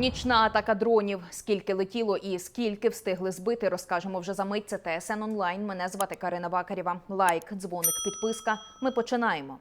Нічна атака дронів. Скільки летіло і скільки встигли збити, розкажемо вже за мить. Це ТСН онлайн. Мене звати Карина Бакарєва. Лайк, дзвоник, підписка. Ми починаємо.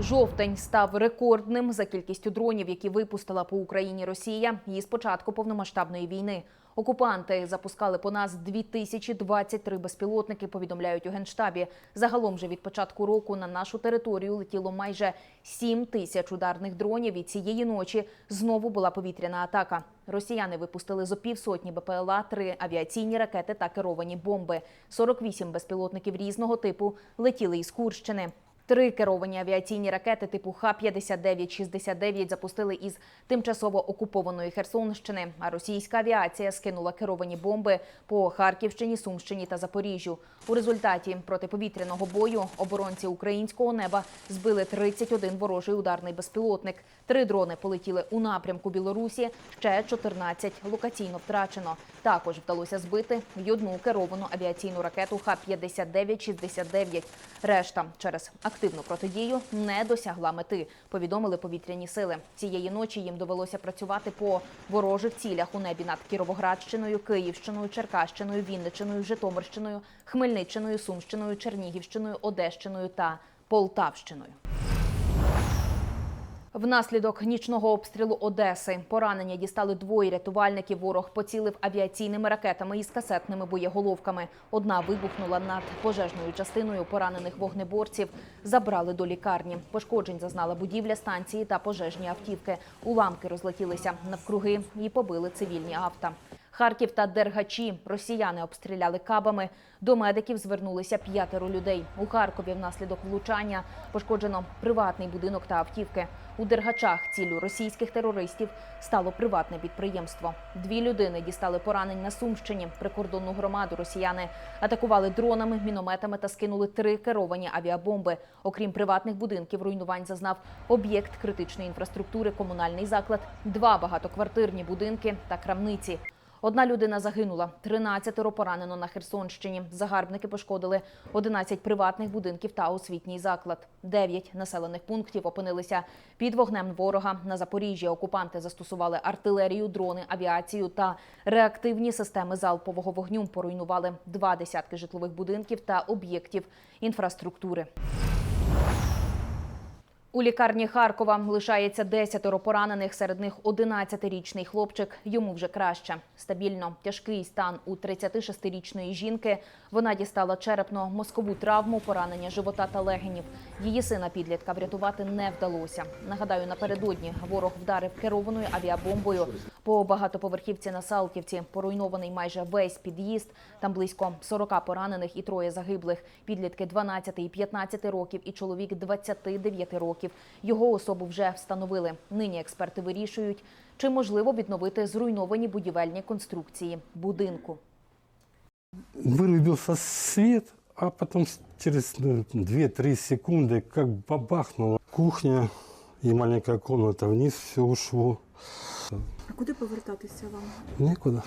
Жовтень став рекордним за кількістю дронів, які випустила по Україні Росія. Її з початку повномасштабної війни. Окупанти запускали по нас 2023 безпілотники. Повідомляють у генштабі. Загалом же від початку року на нашу територію летіло майже 7 тисяч ударних дронів. І цієї ночі знову була повітряна атака. Росіяни випустили зо півсотні БПЛА, три авіаційні ракети та керовані бомби. 48 безпілотників різного типу летіли із Курщини. Три керовані авіаційні ракети типу Х-59-69 запустили із тимчасово окупованої Херсонщини. А російська авіація скинула керовані бомби по Харківщині, Сумщині та Запоріжжю. У результаті протиповітряного бою оборонці українського неба збили 31 ворожий ударний безпілотник. Три дрони полетіли у напрямку Білорусі. Ще 14 локаційно втрачено. Також вдалося збити й одну керовану авіаційну ракету Х-59-69. Решта через активну протидію не досягла мети. Повідомили повітряні сили. Цієї ночі їм довелося працювати по ворожих цілях у небі над Кіровоградщиною, Київщиною, Черкащиною, Вінничиною, Житомирщиною, Хмельниччиною, Сумщиною, Чернігівщиною, Одещиною та Полтавщиною. Внаслідок нічного обстрілу Одеси поранення дістали двоє рятувальників. Ворог поцілив авіаційними ракетами із касетними боєголовками. Одна вибухнула над пожежною частиною поранених вогнеборців. Забрали до лікарні. Пошкоджень зазнала будівля станції та пожежні автівки. Уламки розлетілися навкруги і побили цивільні авто. Харків та Дергачі росіяни обстріляли кабами. До медиків звернулися п'ятеро людей. У Харкові внаслідок влучання пошкоджено приватний будинок та автівки. У Дергачах ціллю російських терористів стало приватне підприємство. Дві людини дістали поранень на Сумщині. Прикордонну громаду росіяни атакували дронами, мінометами та скинули три керовані авіабомби. Окрім приватних будинків, руйнувань зазнав об'єкт критичної інфраструктури, комунальний заклад, два багатоквартирні будинки та крамниці. Одна людина загинула, 13 поранено на Херсонщині. Загарбники пошкодили 11 приватних будинків та освітній заклад. Дев'ять населених пунктів опинилися під вогнем ворога. На Запоріжжі окупанти застосували артилерію, дрони, авіацію та реактивні системи залпового вогню. Поруйнували два десятки житлових будинків та об'єктів інфраструктури. У лікарні Харкова лишається 10 поранених, серед них 11-річний хлопчик. Йому вже краще. Стабільно тяжкий стан у 36-річної жінки. Вона дістала черепно-мозкову травму, поранення живота та легенів. Її сина підлітка врятувати не вдалося. Нагадаю, напередодні ворог вдарив керованою авіабомбою по багатоповерхівці на Салтівці. Поруйнований майже весь під'їзд. Там близько 40 поранених і троє загиблих. Підлітки 12 і 15 років і чоловік 29 років. Його особу вже встановили. Нині експерти вирішують, чи можливо відновити зруйновані будівельні конструкції будинку. Вырубился свет, а потом с- через ну, 2-3 секунды как бабахнуло. Кухня и маленькая комната вниз, все ушло. А куди повертатися вам? Некуда.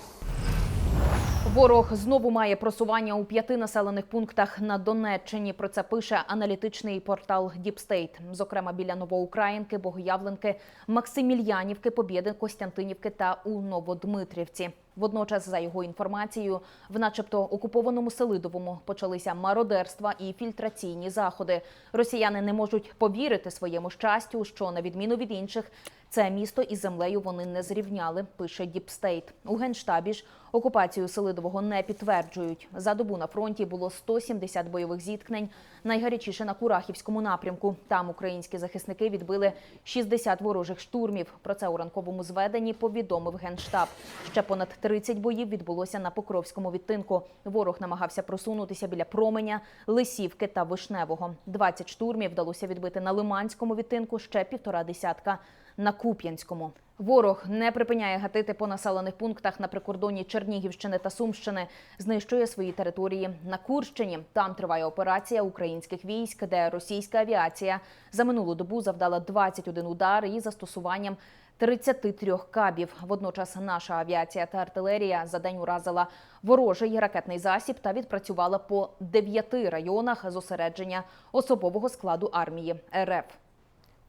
Ворог знову має просування у п'яти населених пунктах на Донеччині. Про це пише аналітичний портал Діпстейт. Зокрема, біля Новоукраїнки, Богоявленки, Максимільянівки, Побєди, Костянтинівки та у Новодмитрівці. Водночас, за його інформацією, в начебто окупованому Селидовому почалися мародерства і фільтраційні заходи. Росіяни не можуть повірити своєму щастю, що на відміну від інших, це місто із землею вони не зрівняли. Пише Діпстейт. У генштабі ж окупацію Селидового не підтверджують. За добу на фронті було 170 бойових зіткнень. Найгарячіше на Курахівському напрямку. Там українські захисники відбили 60 ворожих штурмів. Про це у ранковому зведенні повідомив генштаб. Ще понад 30 боїв відбулося на Покровському відтинку. Ворог намагався просунутися біля променя, Лисівки та Вишневого. 20 штурмів вдалося відбити на Лиманському відтинку. Ще півтора десятка на Куп'янському. Ворог не припиняє гатити по населених пунктах на прикордоні Чернігівщини та Сумщини. Знищує свої території на Курщині. Там триває операція українських військ, де російська авіація за минулу добу завдала 21 удар із застосуванням 33 кабів. Водночас наша авіація та артилерія за день уразила ворожий ракетний засіб та відпрацювала по дев'яти районах зосередження особового складу армії РФ.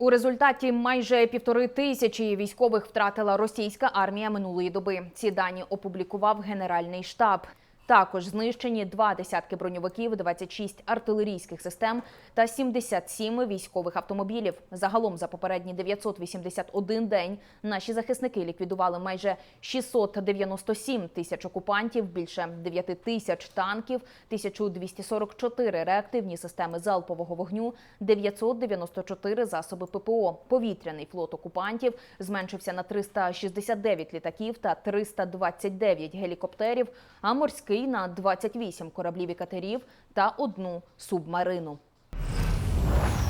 У результаті майже півтори тисячі військових втратила російська армія минулої доби. Ці дані опублікував Генеральний штаб. Також знищені два десятки броньовиків, 26 артилерійських систем та 77 військових автомобілів. Загалом за попередні 981 день наші захисники ліквідували майже 697 тисяч окупантів, більше 9 тисяч танків, 1244 реактивні системи залпового вогню, 994 засоби ППО. Повітряний флот окупантів зменшився на 369 літаків та 329 гелікоптерів, а морський на 28 кораблів і катерів та одну субмарину.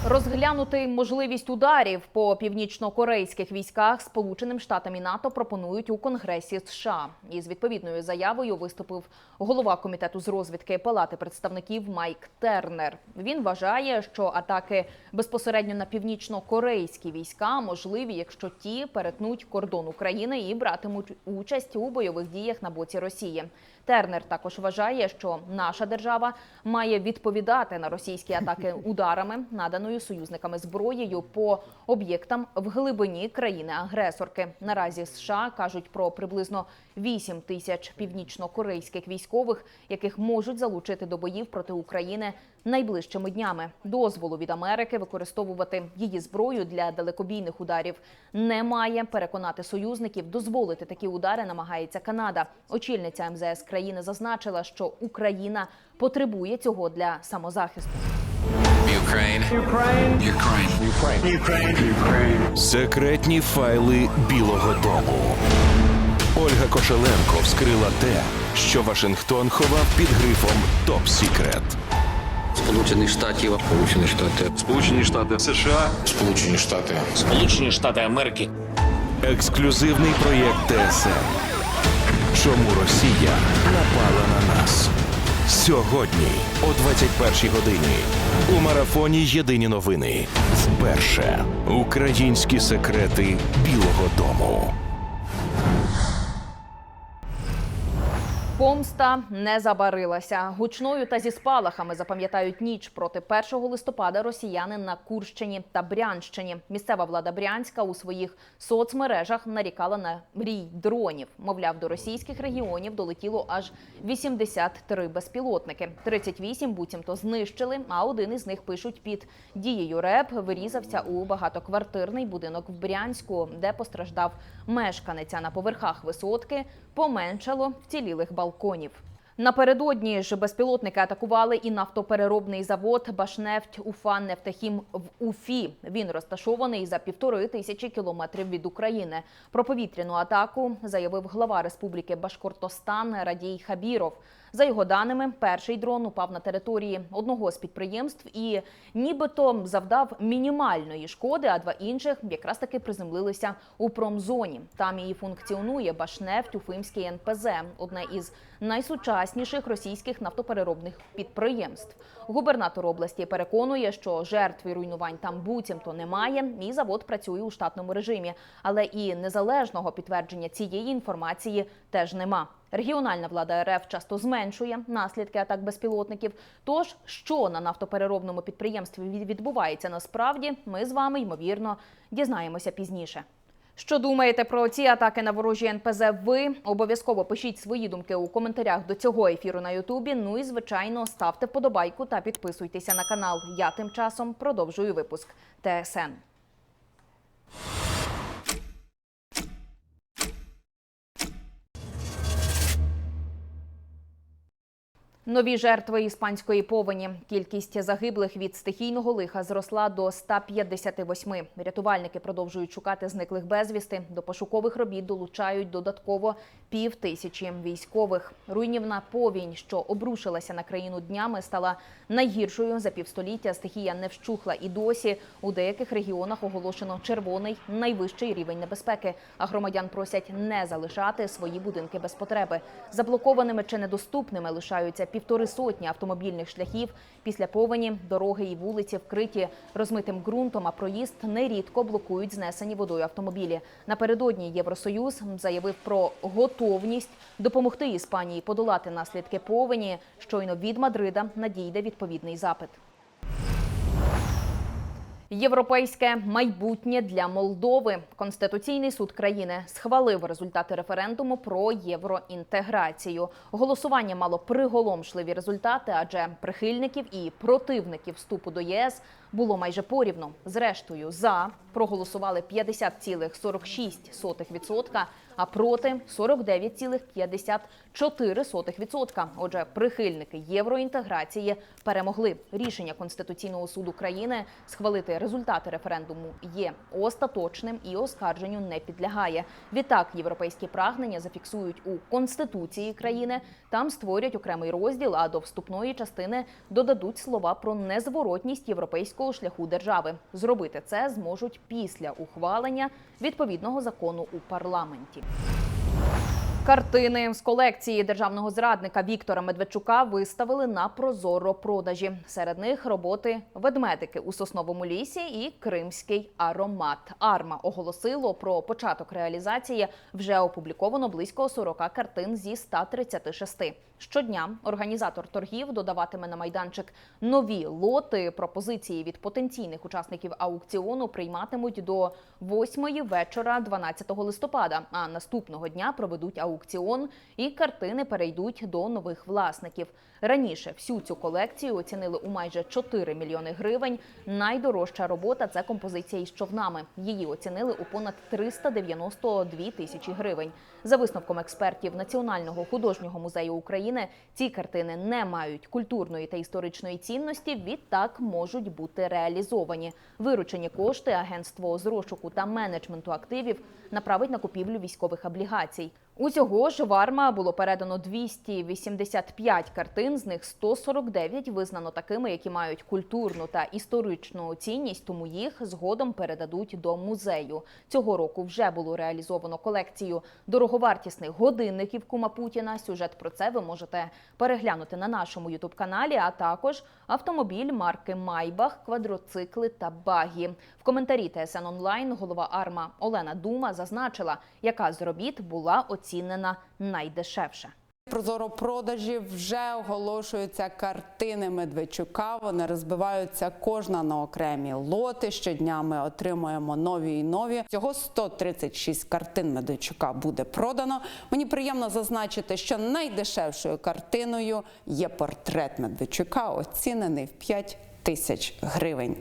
Розглянути можливість ударів по північно-корейських військах Сполученим Штатам і НАТО пропонують у Конгресі США. Із відповідною заявою виступив голова комітету з розвідки Палати представників Майк Тернер. Він вважає, що атаки безпосередньо на північно-корейські війська можливі, якщо ті перетнуть кордон України і братимуть участь у бойових діях на боці Росії. Тернер також вважає, що наша держава має відповідати на російські атаки ударами, наданою союзниками зброєю по об'єктам в глибині країни-агресорки. Наразі США кажуть про приблизно 8 тисяч північно-корейських військових, яких можуть залучити до боїв проти України найближчими днями. Дозволу від Америки використовувати її зброю для далекобійних ударів немає. Переконати союзників дозволити такі удари намагається Канада. Очільниця МЗС країни зазначила, що Україна потребує цього для самозахисту. Ukraine. Ukraine. Ukraine. Секретні файли Білого Дому. Ольга Кошеленко вскрила те, що Вашингтон ховав під грифом Топ Сікрет. Сполучених Штатів, Сполучені Штати, Сполучені Штати США. Сполучені Штати. Сполучені Штати Америки. Ексклюзивний проєкт ТСН. Чому Росія напала на нас? Сьогодні о 21 годині у марафоні Єдині новини. Вперше українські секрети Білого Дому. Помста не забарилася. Гучною та зі спалахами запам'ятають ніч проти 1 листопада росіяни на Курщині та Брянщині. Місцева влада Брянська у своїх соцмережах нарікала на мрій дронів. Мовляв, до російських регіонів долетіло аж 83 безпілотники. 38 буцімто знищили, а один із них пишуть під дією РЕП вирізався у багатоквартирний будинок в Брянську, де постраждав мешканець. А на поверхах висотки поменшало вцілілих балконів. Напередодні ж безпілотники атакували і нафтопереробний завод Башнефть Уфа Нефтехім в Уфі. Він розташований за півтори тисячі кілометрів від України. Про повітряну атаку заявив глава Республіки Башкортостан Радій Хабіров. За його даними, перший дрон упав на території одного з підприємств і нібито завдав мінімальної шкоди, а два інших якраз таки приземлилися у промзоні. Там і функціонує Башнефть Уфимський НПЗ, одне із найсучасніших російських нафтопереробних підприємств. Губернатор області переконує, що жертв і руйнувань там буцімто немає, і завод працює у штатному режимі. Але і незалежного підтвердження цієї інформації теж нема. Регіональна влада РФ часто зменшує наслідки атак безпілотників. Тож, що на нафтопереробному підприємстві відбувається насправді, ми з вами ймовірно дізнаємося пізніше. Що думаєте про ці атаки на ворожі НПЗ? Ви обов'язково пишіть свої думки у коментарях до цього ефіру на Ютубі. Ну і звичайно ставте вподобайку та підписуйтеся на канал. Я тим часом продовжую випуск ТСН. Нові жертви іспанської повені. Кількість загиблих від стихійного лиха зросла до 158. Рятувальники продовжують шукати зниклих безвісти. До пошукових робіт долучають додатково пів тисячі військових. Руйнівна повінь, що обрушилася на країну днями, стала найгіршою за півстоліття. Стихія не вщухла і досі. У деяких регіонах оголошено червоний найвищий рівень небезпеки. А громадян просять не залишати свої будинки без потреби. Заблокованими чи недоступними лишаються півтори сотні автомобільних шляхів. Після повені дороги і вулиці вкриті розмитим ґрунтом, а проїзд нерідко блокують знесені водою автомобілі. Напередодні Євросоюз заявив про готовність допомогти Іспанії подолати наслідки повені. Щойно від Мадрида надійде відповідний запит. Європейське майбутнє для Молдови. Конституційний суд країни схвалив результати референдуму про євроінтеграцію. Голосування мало приголомшливі результати, адже прихильників і противників вступу до єС було майже порівну. Зрештою, за проголосували 50,46%, а проти 49,54%. Отже, прихильники євроінтеграції перемогли. Рішення Конституційного суду країни схвалити результати референдуму є остаточним і оскарженню не підлягає. Відтак, європейські прагнення зафіксують у конституції країни. Там створять окремий розділ, а до вступної частини додадуть слова про незворотність європейського шляху держави. Зробити це зможуть після ухвалення відповідного закону у парламенті. Картини з колекції державного зрадника Віктора Медведчука виставили на прозоро продажі. Серед них роботи ведмедики у сосновому лісі і кримський аромат. Арма оголосило про початок реалізації. Вже опубліковано близько 40 картин зі 136. Щодня організатор торгів додаватиме на майданчик нові лоти. Пропозиції від потенційних учасників аукціону прийматимуть до 8 вечора 12 листопада. А наступного дня проведуть аукціон і картини перейдуть до нових власників. Раніше всю цю колекцію оцінили у майже 4 мільйони гривень. Найдорожча робота це композиція із човнами. Її оцінили у понад 392 тисячі гривень. За висновком експертів Національного художнього музею України, ці картини не мають культурної та історичної цінності. Відтак можуть бути реалізовані. Виручені кошти агентство з розшуку та менеджменту активів направить на купівлю військових облігацій. Усього ж в Арма було передано 285 картин, з них 149 визнано такими, які мають культурну та історичну цінність, тому їх згодом передадуть до музею. Цього року вже було реалізовано колекцію дороговартісних годинників Кума Путіна. Сюжет про це ви можете переглянути на нашому ютуб-каналі, а також автомобіль марки Майбах, квадроцикли та багі. В коментарі ТСН онлайн голова Арма Олена Дума зазначила, яка з робіт була оцінена найдешевше. Прозоро продажі вже оголошуються картини Медведчука. Вони розбиваються кожна на окремі лоти. Щодня ми отримуємо нові і нові. Всього 136 картин Медведчука буде продано. Мені приємно зазначити, що найдешевшою картиною є портрет Медведчука, оцінений в 5 тисяч гривень.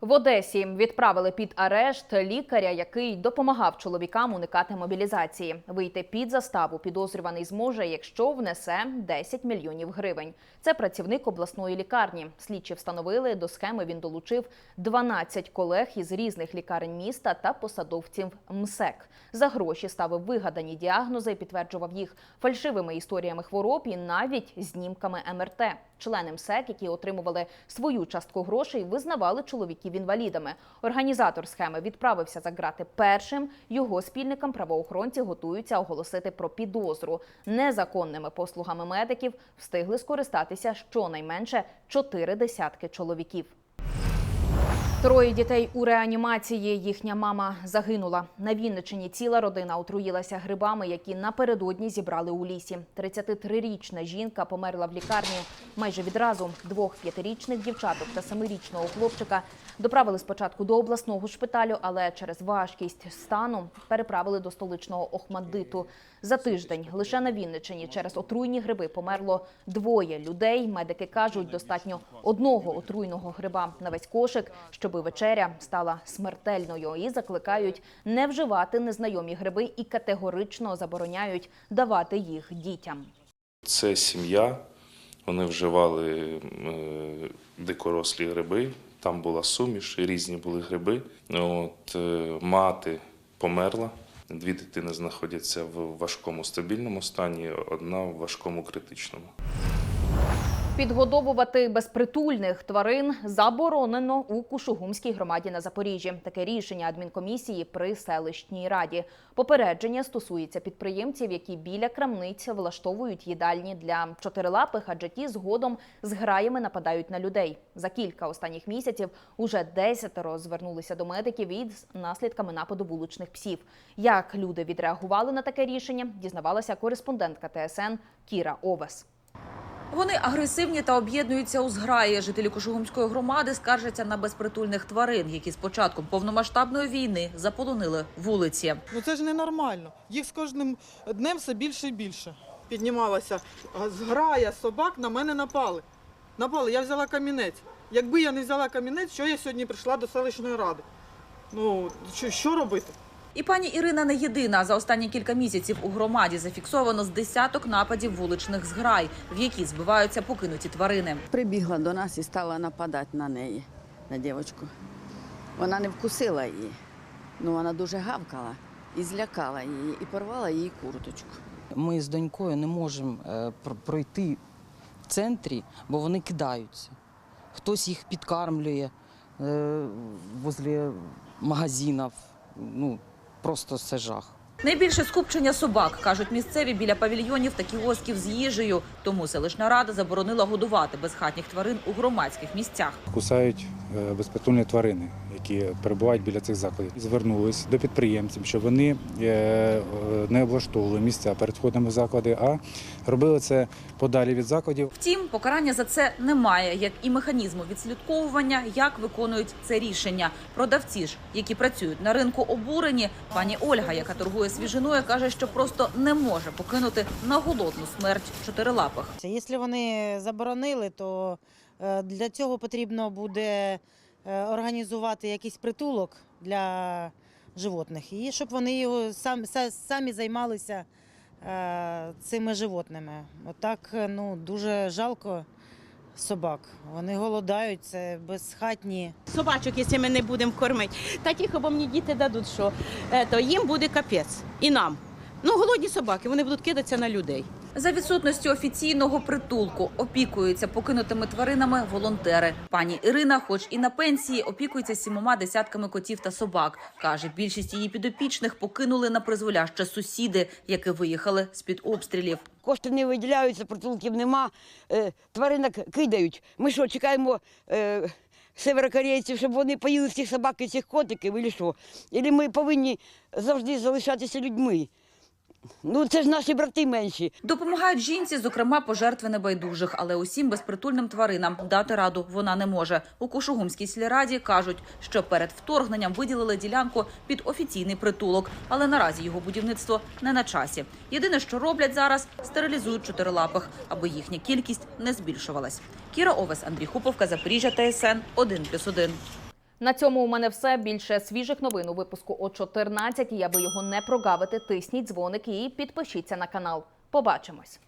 В Одесі відправили під арешт лікаря, який допомагав чоловікам уникати мобілізації. Вийти під заставу підозрюваний зможе, якщо внесе 10 мільйонів гривень. Це працівник обласної лікарні. Слідчі встановили до схеми. Він долучив 12 колег із різних лікарень міста та посадовців МСЕК. За гроші ставив вигадані діагнози, підтверджував їх фальшивими історіями хвороб і навіть знімками МРТ. Члени МСЕК, які отримували свою частку грошей, визнавали чоловіків інвалідами. Організатор схеми відправився за грати першим. Його спільникам правоохоронці готуються оголосити про підозру. Незаконними послугами медиків встигли скористатися щонайменше чотири десятки чоловіків. Троє дітей у реанімації. Їхня мама загинула. На Вінничині ціла родина отруїлася грибами, які напередодні зібрали у лісі. 33-річна жінка померла в лікарні майже відразу. Двох п'ятирічних дівчаток та семирічного хлопчика доправили спочатку до обласного шпиталю, але через важкість стану переправили до столичного Охмаддиту. За тиждень лише на Вінничині через отруйні гриби померло двоє людей. Медики кажуть, достатньо одного отруйного гриба на весь кошик, щоби вечеря стала смертельною. І закликають не вживати незнайомі гриби і категорично забороняють давати їх дітям. Це сім'я. Вони вживали е, дикорослі гриби. Там була суміш, різні були гриби. От, е, мати померла. Дві дитини знаходяться в важкому стабільному стані, одна в важкому критичному. Підгодовувати безпритульних тварин заборонено у Кушугумській громаді на Запоріжжі. Таке рішення адмінкомісії при селищній раді. Попередження стосується підприємців, які біля крамниць влаштовують їдальні для чотирилапих, адже ті згодом з граями нападають на людей. За кілька останніх місяців уже десятеро звернулися до медиків із наслідками нападу вуличних псів. Як люди відреагували на таке рішення, дізнавалася кореспондентка ТСН Кіра Овес. Вони агресивні та об'єднуються у зграї. Жителі Кошугумської громади скаржаться на безпритульних тварин, які з початком повномасштабної війни заполонили вулиці. Ну це ж ненормально. Їх з кожним днем все більше і більше. Піднімалася зграя собак, на мене напали. Напали, я взяла камінець. Якби я не взяла камінець, що я сьогодні прийшла до селищної ради? Ну, що, робити? І пані Ірина не єдина. За останні кілька місяців у громаді зафіксовано з десяток нападів вуличних зграй, в які збиваються покинуті тварини. Прибігла до нас і стала нападати на неї, на дівчинку. Вона не вкусила її, ну вона дуже гавкала і злякала її, і порвала її курточку. Ми з донькою не можемо е, пройти в центрі, бо вони кидаються. Хтось їх підкармлює е, возле магазинів. Ну, просто це жах. Найбільше скупчення собак кажуть місцеві біля павільйонів та кіосків з їжею. Тому селищна рада заборонила годувати безхатніх тварин у громадських місцях. кусають е, безпритульні тварини, які перебувають біля цих закладів. Звернулись до підприємців, щоб вони е, е, не облаштовували місця перед входом в заклади, а робили це подалі від закладів. Втім, покарання за це немає, як і механізму відслідковування, як виконують це рішення. Продавці ж, які працюють на ринку, обурені. Пані Ольга, яка торгує свіжиною, каже, що просто не може покинути на голодну смерть чотирилапих. Якщо вони заборонили, то е, для цього потрібно буде організувати якийсь притулок для животних. І щоб вони його сам, самі займалися е, цими животними. Отак е, ну, дуже жалко собак. Вони голодають, це безхатні. Собачок, якщо ми не будемо кормити, таких або мені діти дадуть, що е, то їм буде капець. І нам. Ну, голодні собаки, вони будуть кидатися на людей. За відсутності офіційного притулку опікуються покинутими тваринами волонтери. Пані Ірина, хоч і на пенсії, опікується сімома десятками котів та собак. каже, більшість її підопічних покинули на призволяще сусіди, які виїхали з під обстрілів. Кошти не виділяються, притулків нема, е, тваринок кидають. Ми що, чекаємо е, северокорейців, щоб вони поїли цих собак і цих котиків, і що? Ілі ми повинні завжди залишатися людьми? Ну, це ж наші брати менші. Допомагають жінці, зокрема пожертви небайдужих, але усім безпритульним тваринам дати раду вона не може. У Кушугумській сільраді кажуть, що перед вторгненням виділили ділянку під офіційний притулок, але наразі його будівництво не на часі. Єдине, що роблять зараз, стерилізують чотирилапих, аби їхня кількість не збільшувалась. Кіра Овес, Андрій Хуповка, Запоріжжя, ТСН 1+,1. На цьому у мене все. Більше свіжих новин у випуску о 14. Я аби його не прогавити, тисніть дзвоник і підпишіться на канал. Побачимось.